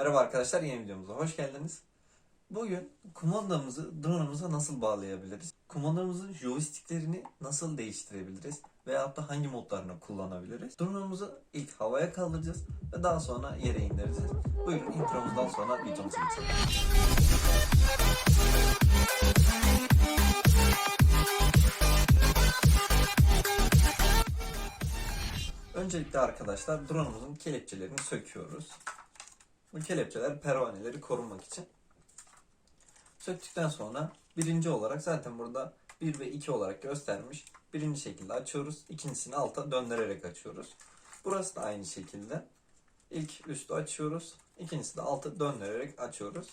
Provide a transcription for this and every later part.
Merhaba arkadaşlar yeni videomuza hoş geldiniz. Bugün kumandamızı drone'umuza nasıl bağlayabiliriz? Kumandamızın joysticklerini nasıl değiştirebiliriz? Veyahut da hangi modlarını kullanabiliriz? Drone'umuzu ilk havaya kaldıracağız ve daha sonra yere indireceğiz. Buyurun intromuzdan sonra videomuza geçelim. Öncelikle arkadaşlar drone'umuzun kelepçelerini söküyoruz. Bu kelepçeler pervaneleri korumak için. Söktükten sonra birinci olarak zaten burada 1 ve 2 olarak göstermiş. Birinci şekilde açıyoruz. İkincisini alta döndürerek açıyoruz. Burası da aynı şekilde. İlk üstü açıyoruz. İkincisi de altı döndürerek açıyoruz.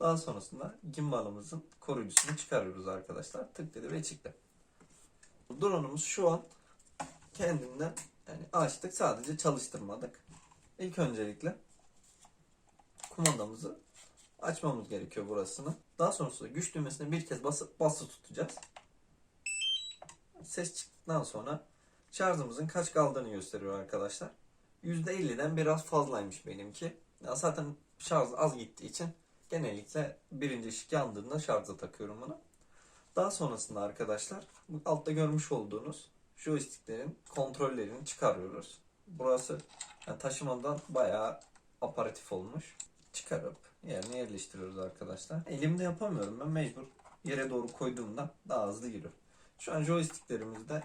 Daha sonrasında gimbalımızın koruyucusunu çıkarıyoruz arkadaşlar. Tık dedi ve çıktı. Drone'umuz şu an kendinden yani açtık sadece çalıştırmadık. İlk öncelikle kumandamızı açmamız gerekiyor burasını. Daha sonrasında güç düğmesine bir kez basıp bası tutacağız. Ses çıktıktan sonra şarjımızın kaç kaldığını gösteriyor arkadaşlar. %50'den biraz fazlaymış benimki. Ya zaten şarj az gittiği için genellikle birinci ışık yandığında şarja takıyorum bunu. Daha sonrasında arkadaşlar bu altta görmüş olduğunuz joysticklerin kontrollerini çıkarıyoruz. Burası yani taşımadan bayağı aparatif olmuş. Çıkarıp yerine yerleştiriyoruz arkadaşlar. Elimde yapamıyorum ben mecbur yere doğru koyduğumda daha hızlı giriyor. Şu an joysticklerimizi de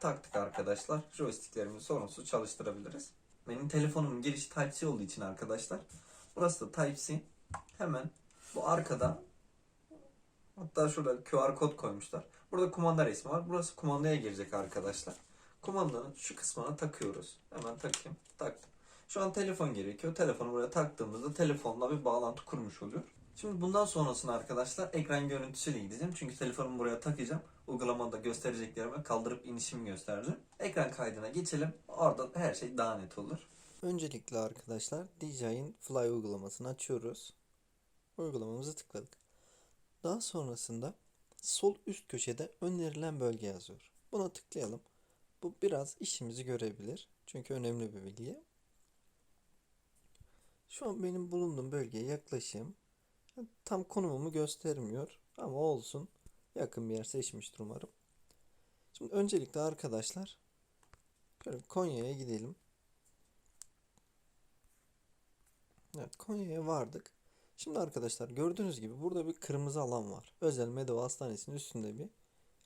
taktık arkadaşlar. Joysticklerimizi sorunsuz çalıştırabiliriz. Benim telefonumun girişi Type-C olduğu için arkadaşlar. Burası da Type-C. Hemen bu arkada hatta şurada QR kod koymuşlar. Burada kumanda resmi var. Burası kumandaya girecek arkadaşlar. Kumandanın şu kısmına takıyoruz. Hemen takayım. Taktım. Şu an telefon gerekiyor. Telefonu buraya taktığımızda telefonla bir bağlantı kurmuş oluyor. Şimdi bundan sonrasını arkadaşlar ekran görüntüsüyle gideceğim. Çünkü telefonumu buraya takacağım. Uygulamada göstereceklerime kaldırıp inişimi göstereceğim. Ekran kaydına geçelim. Orada her şey daha net olur. Öncelikle arkadaşlar DJI'in Fly uygulamasını açıyoruz. Uygulamamızı tıkladık. Daha sonrasında sol üst köşede önerilen bölge yazıyor. Buna tıklayalım. Bu biraz işimizi görebilir. Çünkü önemli bir bilgi. Şu an benim bulunduğum bölgeye yaklaşayım. Tam konumumu göstermiyor ama olsun. Yakın bir yer seçmiştir umarım. Şimdi öncelikle arkadaşlar şöyle Konya'ya gidelim. Evet Konya'ya vardık. Şimdi arkadaşlar gördüğünüz gibi burada bir kırmızı alan var. Özel Medova Hastanesi'nin üstünde bir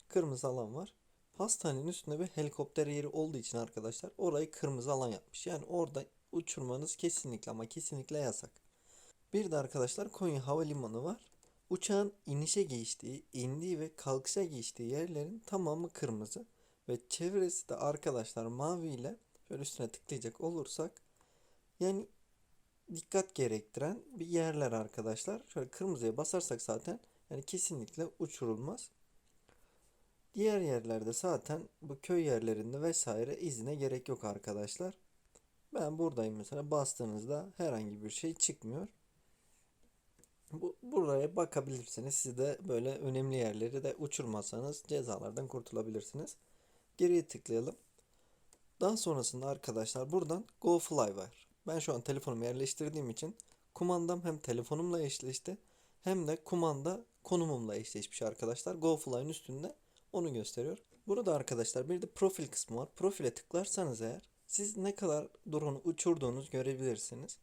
kırmızı alan var. Hastanenin üstünde bir helikopter yeri olduğu için arkadaşlar orayı kırmızı alan yapmış. Yani orada uçurmanız kesinlikle ama kesinlikle yasak. Bir de arkadaşlar Konya Havalimanı var. Uçağın inişe geçtiği, indiği ve kalkışa geçtiği yerlerin tamamı kırmızı. Ve çevresi de arkadaşlar mavi ile şöyle üstüne tıklayacak olursak yani dikkat gerektiren bir yerler arkadaşlar. Şöyle kırmızıya basarsak zaten yani kesinlikle uçurulmaz. Diğer yerlerde zaten bu köy yerlerinde vesaire izine gerek yok arkadaşlar. Ben buradayım mesela bastığınızda herhangi bir şey çıkmıyor. Bu, buraya bakabilirsiniz. Siz de böyle önemli yerleri de uçurmazsanız cezalardan kurtulabilirsiniz. Geriye tıklayalım. Daha sonrasında arkadaşlar buradan Go Fly var. Ben şu an telefonumu yerleştirdiğim için kumandam hem telefonumla eşleşti hem de kumanda konumumla eşleşmiş arkadaşlar. Go Fly'ın üstünde onu gösteriyor. Burada arkadaşlar bir de profil kısmı var. Profile tıklarsanız eğer siz ne kadar drone'u uçurduğunuz görebilirsiniz.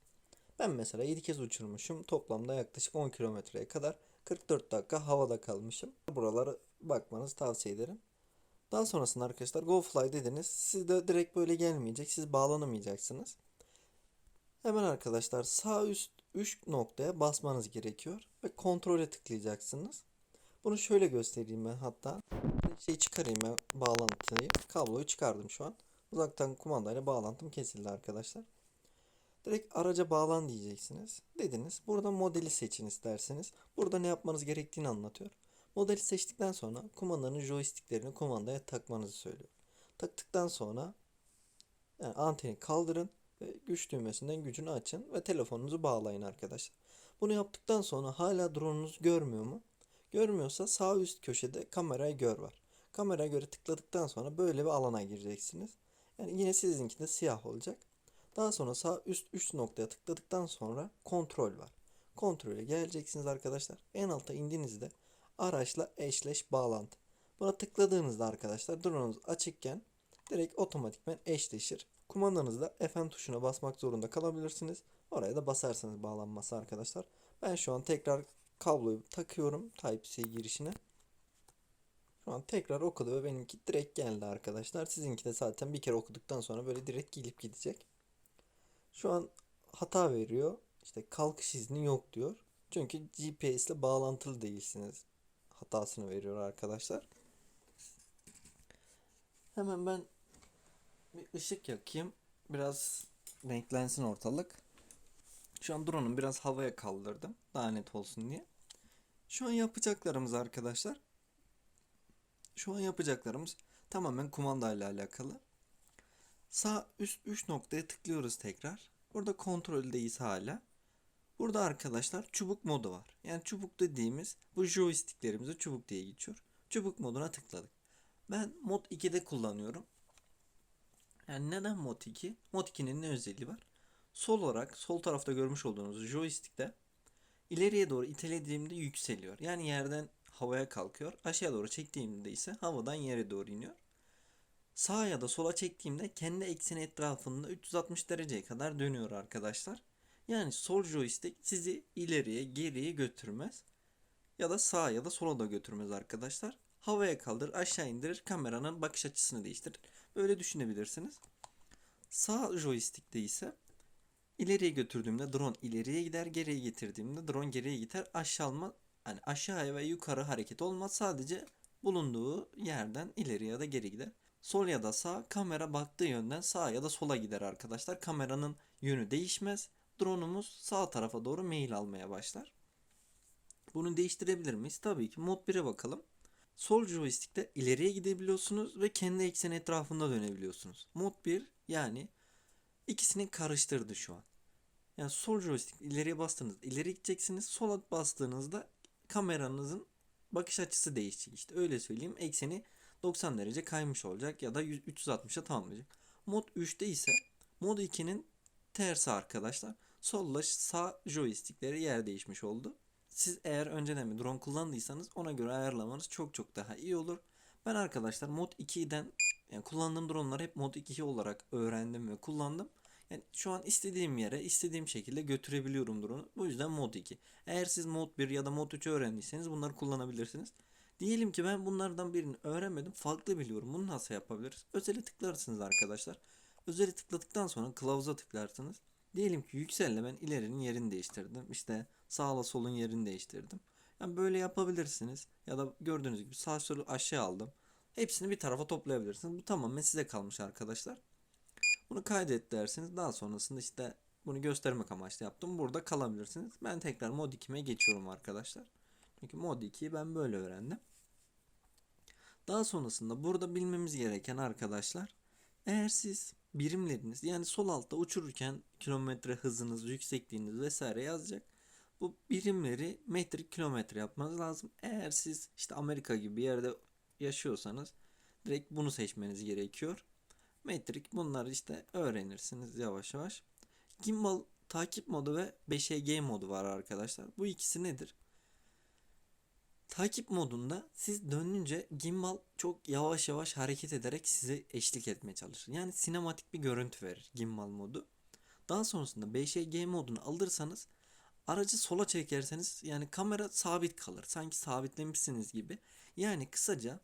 Ben mesela 7 kez uçurmuşum. Toplamda yaklaşık 10 kilometreye kadar 44 dakika havada kalmışım. Buralara bakmanızı tavsiye ederim. Daha sonrasında arkadaşlar GoFly dediniz. Siz de direkt böyle gelmeyecek. Siz bağlanamayacaksınız. Hemen arkadaşlar sağ üst 3 noktaya basmanız gerekiyor. Ve kontrole tıklayacaksınız. Bunu şöyle göstereyim ben hatta. Şey çıkarayım ben bağlantıyı. Kabloyu çıkardım şu an. Uzaktan kumandayla bağlantım kesildi arkadaşlar. Direkt araca bağlan diyeceksiniz. Dediniz. Burada modeli seçin isterseniz. Burada ne yapmanız gerektiğini anlatıyor. Modeli seçtikten sonra kumandanın joysticklerini kumandaya takmanızı söylüyor. Taktıktan sonra yani anteni kaldırın ve güç düğmesinden gücünü açın ve telefonunuzu bağlayın arkadaşlar. Bunu yaptıktan sonra hala drone'unuz görmüyor mu? Görmüyorsa sağ üst köşede kamerayı gör var. Kameraya göre tıkladıktan sonra böyle bir alana gireceksiniz. Yani yine sizinki de siyah olacak. Daha sonra sağ üst 3 noktaya tıkladıktan sonra kontrol var. Kontrole geleceksiniz arkadaşlar. En alta indiğinizde araçla eşleş bağlantı. Buna tıkladığınızda arkadaşlar drone'unuz açıkken direkt otomatikmen eşleşir. Kumandanızda Fn tuşuna basmak zorunda kalabilirsiniz. Oraya da basarsanız bağlanması arkadaşlar. Ben şu an tekrar kabloyu takıyorum Type-C girişine. Şu an tekrar okudu ve benimki direkt geldi arkadaşlar. Sizinki de zaten bir kere okuduktan sonra böyle direkt gelip gidecek. Şu an hata veriyor. İşte kalkış izni yok diyor. Çünkü GPS ile bağlantılı değilsiniz. Hatasını veriyor arkadaşlar. Hemen ben bir ışık yakayım. Biraz renklensin ortalık. Şu an drone'u biraz havaya kaldırdım. Daha net olsun diye. Şu an yapacaklarımız arkadaşlar. Şu an yapacaklarımız tamamen kumanda ile alakalı. Sağ üst 3 noktaya tıklıyoruz tekrar. Burada kontroldeyiz hala. Burada arkadaşlar çubuk modu var. Yani çubuk dediğimiz bu joysticklerimize çubuk diye geçiyor. Çubuk moduna tıkladık. Ben mod 2'de kullanıyorum. Yani neden mod 2? Mod 2'nin ne özelliği var? Sol olarak sol tarafta görmüş olduğunuz joystick'te ileriye doğru itelediğimde yükseliyor. Yani yerden havaya kalkıyor. Aşağı doğru çektiğimde ise havadan yere doğru iniyor. Sağa ya da sola çektiğimde kendi ekseni etrafında 360 dereceye kadar dönüyor arkadaşlar. Yani sol joystick sizi ileriye geriye götürmez. Ya da sağa ya da sola da götürmez arkadaşlar. Havaya kaldır, aşağı indirir, kameranın bakış açısını değiştirir. Böyle düşünebilirsiniz. Sağ joystick'te ise ileriye götürdüğümde drone ileriye gider, geriye getirdiğimde drone geriye gider. Aşağı alma, yani aşağıya ve yukarı hareket olmaz. Sadece bulunduğu yerden ileri ya da geri gider. Sol ya da sağ kamera baktığı yönden sağa ya da sola gider arkadaşlar. Kameranın yönü değişmez. Drone'umuz sağ tarafa doğru meyil almaya başlar. Bunu değiştirebilir miyiz? Tabii ki mod 1'e bakalım. Sol joystick'te ileriye gidebiliyorsunuz ve kendi ekseni etrafında dönebiliyorsunuz. Mod 1 yani ikisini karıştırdı şu an. Yani sol joystick ileriye bastığınızda ileri gideceksiniz. Sola bastığınızda kameranızın bakış açısı değişecek. İşte öyle söyleyeyim. Ekseni 90 derece kaymış olacak ya da 360'a tamamlayacak. Mod 3'te ise mod 2'nin tersi arkadaşlar. Solla sağ joystickleri yer değişmiş oldu. Siz eğer önceden bir drone kullandıysanız ona göre ayarlamanız çok çok daha iyi olur. Ben arkadaşlar mod 2'den yani kullandığım droneları hep mod 2 olarak öğrendim ve kullandım. Yani şu an istediğim yere istediğim şekilde götürebiliyorum drone'u. Bu yüzden mod 2. Eğer siz mod 1 ya da mod 3 öğrendiyseniz bunları kullanabilirsiniz. Diyelim ki ben bunlardan birini öğrenmedim. Farklı biliyorum. Bunu nasıl yapabiliriz? Özele tıklarsınız arkadaşlar. Özele tıkladıktan sonra kılavuza tıklarsınız. Diyelim ki yükselle ben ilerinin yerini değiştirdim. İşte sağla solun yerini değiştirdim. Yani böyle yapabilirsiniz. Ya da gördüğünüz gibi sağ solu aşağı aldım. Hepsini bir tarafa toplayabilirsiniz. Bu tamamen size kalmış arkadaşlar. Bunu kaydet dersiniz. Daha sonrasında işte bunu göstermek amaçlı yaptım. Burada kalabilirsiniz. Ben tekrar mod 2'me geçiyorum arkadaşlar. Çünkü mod 2'yi ben böyle öğrendim. Daha sonrasında burada bilmemiz gereken arkadaşlar eğer siz birimleriniz yani sol altta uçururken kilometre hızınız, yüksekliğiniz vesaire yazacak. Bu birimleri metrik kilometre yapmanız lazım. Eğer siz işte Amerika gibi bir yerde yaşıyorsanız direkt bunu seçmeniz gerekiyor. Metrik bunları işte öğrenirsiniz yavaş yavaş. Gimbal takip modu ve 5EG modu var arkadaşlar. Bu ikisi nedir? Takip modunda siz dönünce gimbal çok yavaş yavaş hareket ederek size eşlik etmeye çalışır. Yani sinematik bir görüntü verir gimbal modu. Daha sonrasında 5G modunu alırsanız aracı sola çekerseniz yani kamera sabit kalır. Sanki sabitlemişsiniz gibi. Yani kısaca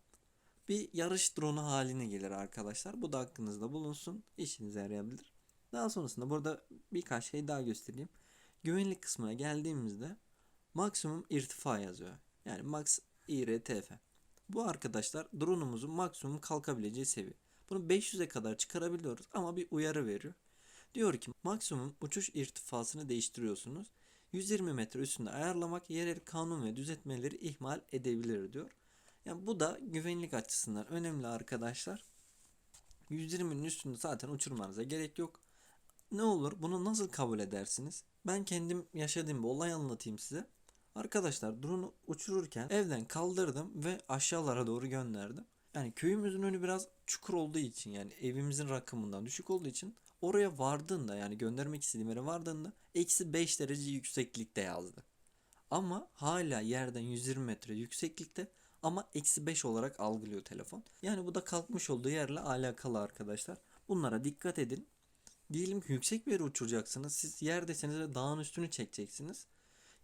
bir yarış dronu haline gelir arkadaşlar. Bu da aklınızda bulunsun. İşinize yarayabilir. Daha sonrasında burada birkaç şey daha göstereyim. Güvenlik kısmına geldiğimizde maksimum irtifa yazıyor. Yani max IRTF. Bu arkadaşlar drone'umuzun maksimum kalkabileceği seviye. Bunu 500'e kadar çıkarabiliyoruz ama bir uyarı veriyor. Diyor ki maksimum uçuş irtifasını değiştiriyorsunuz. 120 metre üstünde ayarlamak yerel kanun ve düzeltmeleri ihmal edebilir diyor. Yani bu da güvenlik açısından önemli arkadaşlar. 120'nin üstünde zaten uçurmanıza gerek yok. Ne olur bunu nasıl kabul edersiniz? Ben kendim yaşadığım bir olay anlatayım size. Arkadaşlar drone'u uçururken evden kaldırdım ve aşağılara doğru gönderdim. Yani köyümüzün önü biraz çukur olduğu için yani evimizin rakımından düşük olduğu için Oraya vardığında yani göndermek istediğim yere vardığında eksi 5 derece yükseklikte yazdı. Ama hala yerden 120 metre yükseklikte ama eksi 5 olarak algılıyor telefon. Yani bu da kalkmış olduğu yerle alakalı arkadaşlar. Bunlara dikkat edin. Diyelim ki yüksek bir yere uçuracaksınız. Siz yerdeseniz de dağın üstünü çekeceksiniz.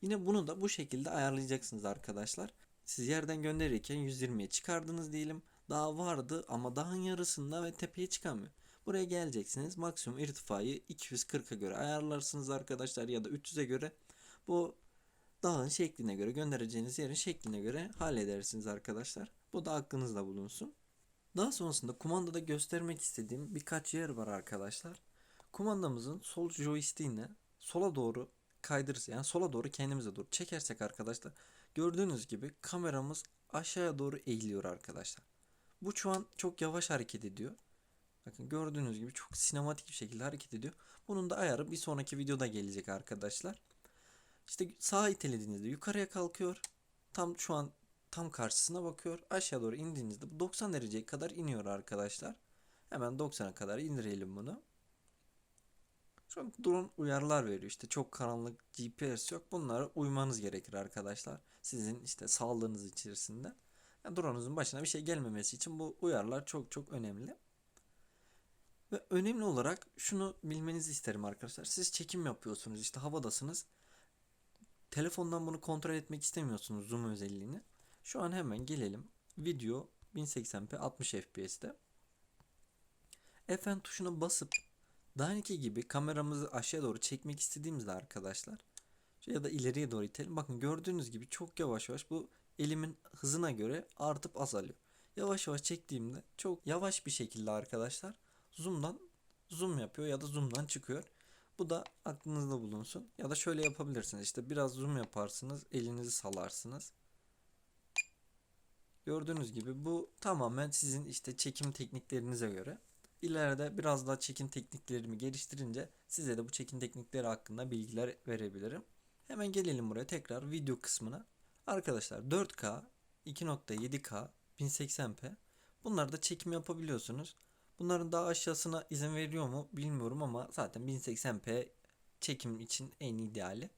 Yine bunu da bu şekilde ayarlayacaksınız arkadaşlar. Siz yerden gönderirken 120'ye çıkardınız diyelim. Dağ vardı ama dağın yarısında ve tepeye çıkamıyor. Buraya geleceksiniz. Maksimum irtifayı 240'a göre ayarlarsınız arkadaşlar ya da 300'e göre. Bu dağın şekline göre göndereceğiniz yerin şekline göre halledersiniz arkadaşlar. Bu da aklınızda bulunsun. Daha sonrasında kumandada göstermek istediğim birkaç yer var arkadaşlar. Kumandamızın sol joystick'ine sola doğru kaydırırsa yani sola doğru kendimize doğru çekersek arkadaşlar gördüğünüz gibi kameramız aşağıya doğru eğiliyor arkadaşlar. Bu şu an çok yavaş hareket ediyor. Bakın gördüğünüz gibi çok sinematik bir şekilde hareket ediyor. Bunun da ayarı bir sonraki videoda gelecek arkadaşlar. İşte sağa itelediğinizde yukarıya kalkıyor. Tam şu an tam karşısına bakıyor. Aşağı doğru indiğinizde bu 90 dereceye kadar iniyor arkadaşlar. Hemen 90'a kadar indirelim bunu. Şu an drone uyarılar veriyor. İşte çok karanlık GPS yok. Bunlara uymanız gerekir arkadaşlar. Sizin işte sağlığınız içerisinde. Yani drone'unuzun başına bir şey gelmemesi için bu uyarılar çok çok önemli. Ve önemli olarak şunu bilmenizi isterim arkadaşlar. Siz çekim yapıyorsunuz işte havadasınız. Telefondan bunu kontrol etmek istemiyorsunuz zoom özelliğini. Şu an hemen gelelim. Video 1080p 60 fps'te. Fn tuşuna basıp daha önceki gibi kameramızı aşağı doğru çekmek istediğimizde arkadaşlar ya da ileriye doğru itelim. Bakın gördüğünüz gibi çok yavaş yavaş bu elimin hızına göre artıp azalıyor. Yavaş yavaş çektiğimde çok yavaş bir şekilde arkadaşlar zoom'dan zoom yapıyor ya da zoom'dan çıkıyor. Bu da aklınızda bulunsun. Ya da şöyle yapabilirsiniz. İşte biraz zoom yaparsınız, elinizi salarsınız. Gördüğünüz gibi bu tamamen sizin işte çekim tekniklerinize göre. İleride biraz daha çekim tekniklerimi geliştirince size de bu çekim teknikleri hakkında bilgiler verebilirim. Hemen gelelim buraya tekrar video kısmına. Arkadaşlar 4K, 2.7K, 1080p bunlarda çekim yapabiliyorsunuz. Bunların daha aşağısına izin veriyor mu bilmiyorum ama zaten 1080p çekim için en ideali.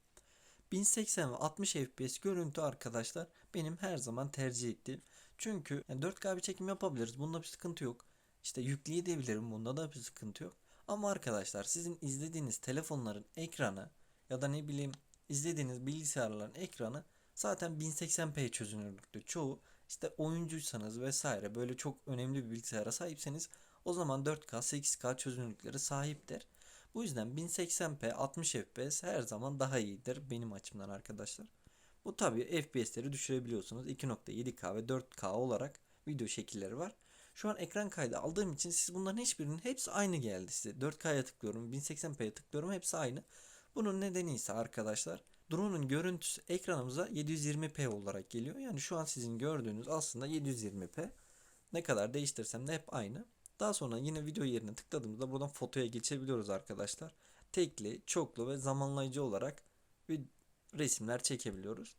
1080 ve 60 fps görüntü arkadaşlar benim her zaman tercih ettiğim. Çünkü yani 4K bir çekim yapabiliriz. Bunda bir sıkıntı yok. İşte yükleyebilirim. Bunda da bir sıkıntı yok. Ama arkadaşlar sizin izlediğiniz telefonların ekranı ya da ne bileyim izlediğiniz bilgisayarların ekranı zaten 1080p çözünürlükte. Çoğu işte oyuncuysanız vesaire böyle çok önemli bir bilgisayara sahipseniz o zaman 4K 8K çözünürlükleri sahiptir. Bu yüzden 1080p 60 fps her zaman daha iyidir benim açımdan arkadaşlar. Bu tabi FPS'leri düşürebiliyorsunuz. 2.7K ve 4K olarak video şekilleri var. Şu an ekran kaydı aldığım için siz bunların hiçbirinin hepsi aynı geldi size. 4K'ya tıklıyorum, 1080p'ye tıklıyorum hepsi aynı. Bunun nedeni ise arkadaşlar drone'un görüntüsü ekranımıza 720p olarak geliyor. Yani şu an sizin gördüğünüz aslında 720p. Ne kadar değiştirsem de hep aynı. Daha sonra yine video yerine tıkladığımızda buradan fotoya geçebiliyoruz arkadaşlar. Tekli, çoklu ve zamanlayıcı olarak bir resimler çekebiliyoruz.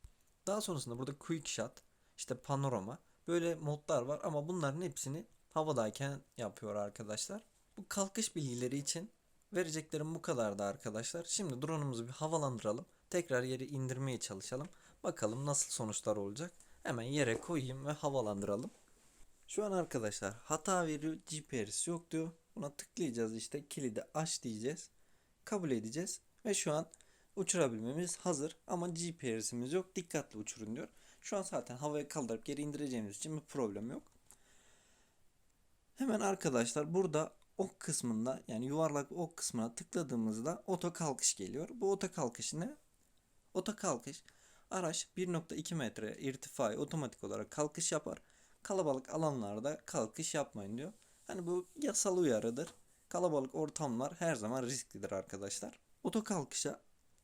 Daha sonrasında burada quick shot, işte panorama böyle modlar var ama bunların hepsini havadayken yapıyor arkadaşlar. Bu kalkış bilgileri için vereceklerim bu kadardı arkadaşlar. Şimdi drone'umuzu bir havalandıralım. Tekrar yere indirmeye çalışalım. Bakalım nasıl sonuçlar olacak. Hemen yere koyayım ve havalandıralım. Şu an arkadaşlar hata veriyor GPS yok diyor. Buna tıklayacağız işte kilidi aç diyeceğiz. Kabul edeceğiz ve şu an uçurabilmemiz hazır ama GPS'imiz yok dikkatli uçurun diyor. Şu an zaten havaya kaldırıp geri indireceğimiz için bir problem yok. Hemen arkadaşlar burada ok kısmında yani yuvarlak ok kısmına tıkladığımızda oto kalkış geliyor. Bu oto kalkış ne? Oto kalkış araç 1.2 metre irtifai otomatik olarak kalkış yapar kalabalık alanlarda kalkış yapmayın diyor. Hani bu yasal uyarıdır. Kalabalık ortamlar her zaman risklidir arkadaşlar. Oto kalkışa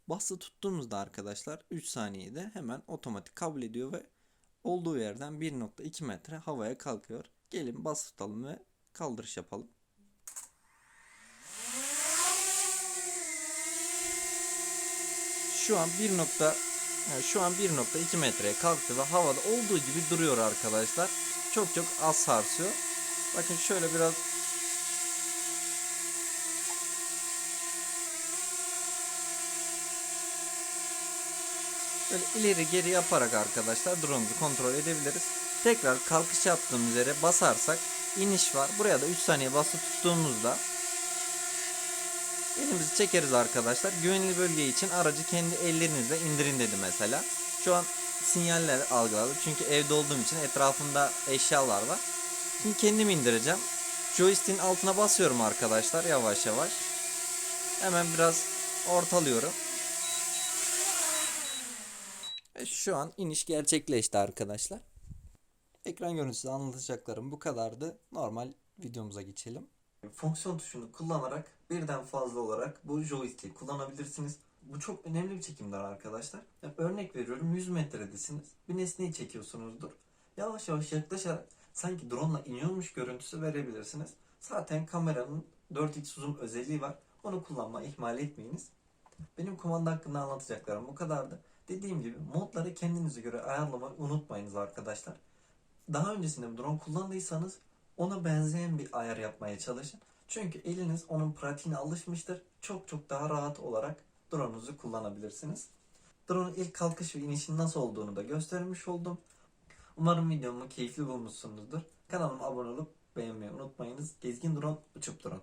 bası tuttuğumuzda arkadaşlar 3 saniyede hemen otomatik kabul ediyor ve olduğu yerden 1.2 metre havaya kalkıyor. Gelin bas tutalım ve kaldırış yapalım. Şu an 1. Yani şu an 1.2 metreye kalktı ve havada olduğu gibi duruyor arkadaşlar. Çok çok az sarsıyor. Bakın şöyle biraz Böyle ileri geri yaparak arkadaşlar drone'umuzu kontrol edebiliriz. Tekrar kalkış yaptığımız yere basarsak iniş var. Buraya da 3 saniye bası tuttuğumuzda elimizi çekeriz arkadaşlar. Güvenli bölge için aracı kendi ellerinizle indirin dedi mesela. Şu an sinyaller algıladı. Çünkü evde olduğum için etrafımda eşyalar var. Şimdi kendim indireceğim. Joystick'in altına basıyorum arkadaşlar yavaş yavaş. Hemen biraz ortalıyorum. Ve şu an iniş gerçekleşti arkadaşlar. Ekran görüntüsü anlatacaklarım bu kadardı. Normal videomuza geçelim. Fonksiyon tuşunu kullanarak birden fazla olarak bu joystick'i kullanabilirsiniz. Bu çok önemli bir çekimdir arkadaşlar. Ya örnek veriyorum 100 metredesiniz. Bir nesneyi çekiyorsunuzdur. Yavaş yavaş yaklaşarak sanki drone ile iniyormuş görüntüsü verebilirsiniz. Zaten kameranın 4x zoom özelliği var. Onu kullanma ihmal etmeyiniz. Benim kumanda hakkında anlatacaklarım bu kadardı. Dediğim gibi modları kendinize göre ayarlamayı unutmayınız arkadaşlar. Daha öncesinde drone kullandıysanız ona benzeyen bir ayar yapmaya çalışın. Çünkü eliniz onun pratiğine alışmıştır. Çok çok daha rahat olarak drone'unuzu kullanabilirsiniz. Drone'un ilk kalkış ve inişin nasıl olduğunu da göstermiş oldum. Umarım videomu keyifli bulmuşsunuzdur. Kanalıma abone olup beğenmeyi unutmayınız. Gezgin Drone uçup durun.